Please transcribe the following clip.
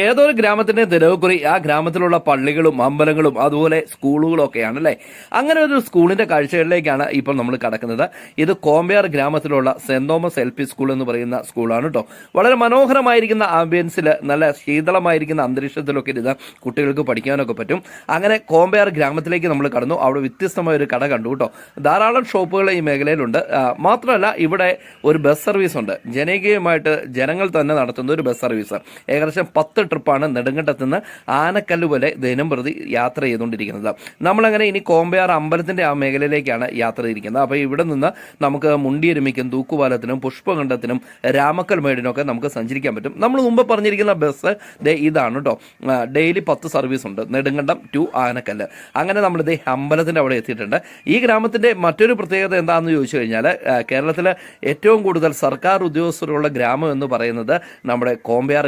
ഏതൊരു ഗ്രാമത്തിന്റെ തിരവുകുറി ആ ഗ്രാമത്തിലുള്ള പള്ളികളും അമ്പലങ്ങളും അതുപോലെ സ്കൂളുകളും ഒക്കെയാണ് അല്ലേ? അങ്ങനെ ഒരു സ്കൂളിന്റെ കാഴ്ചകളിലേക്കാണ് ഇപ്പോൾ നമ്മൾ കടക്കുന്നത്. ഇത് കോമ്പയാർ ഗ്രാമത്തിലുള്ള Saint Thomas L P school എന്ന് പറയുന്ന സ്കൂളാണ് കേട്ടോ വളരെ മനോഹരമായിരിക്കുന്ന ആംബിയൻസിൽ നല്ല ശീതളമായിരിക്കുന്ന അന്തരീക്ഷത്തിലൊക്കെ ഇരുന്ന് കുട്ടികൾക്ക് പഠിക്കാനൊക്കെ പറ്റും. അങ്ങനെ കോമ്പയാർ ഗ്രാമത്തിലേക്ക് നമ്മൾ കടന്നു. അവിടെ വ്യത്യസ്തമായ ഒരു കട കണ്ടു കേട്ടോ ധാരാളം ഷോപ്പുകൾ ഈ മേഖലയിലുണ്ട്. മാത്രമല്ല ഇവിടെ ഒരു ബസ് സർവീസ് ഉണ്ട്. ജനകീയമായിട്ട് ജനങ്ങൾ തന്നെ നടത്തുന്ന ഒരു ബസ് സർവീസ്. ഏകദേശം പത്ത് ട്രിപ്പാണ് നെടുങ്കണ്ടത്ത് നിന്ന് ആനക്കല്ല് പോലെ ദിനം പ്രതി യാത്ര ചെയ്തുകൊണ്ടിരിക്കുന്നത്. നമ്മളങ്ങനെ ഇനി കോമ്പയാർ അമ്പലത്തിന്റെ ആ മേഖലയിലേക്കാണ് യാത്ര ചെയ്തിരിക്കുന്നത്. അപ്പോൾ ഇവിടെ നിന്ന് നമുക്ക് മുണ്ടിയരുമിക്കും തൂക്കുപാലത്തിനും പുഷ്പകണ്ഠത്തിനും രാമക്കൽ മേടിനൊക്കെ നമുക്ക് സഞ്ചരിക്കാൻ പറ്റും. നമ്മൾ മുമ്പ് പറഞ്ഞിരിക്കുന്ന ബസ് ദേ ഇതാണ് കേട്ടോ ഡെയിലി പത്ത് സർവീസ് ഉണ്ട്. നെടുങ്കണ്ടം ടു ആനക്കല്ല്. അങ്ങനെ നമ്മൾ ഇതേ അമ്പലത്തിന്റെ അവിടെ എത്തിയിട്ടുണ്ട്. ഈ ഗ്രാമത്തിന്റെ മറ്റൊരു പ്രത്യേകത എന്താണെന്ന് ചോദിച്ചു കഴിഞ്ഞാൽ കേരളത്തിലെ ഏറ്റവും കൂടുതൽ സർക്കാർ ഉദ്യോഗസ്ഥരുള്ള ഗ്രാമം എന്ന് പറയുന്നത് നമ്മുടെ കോമ്പയാർ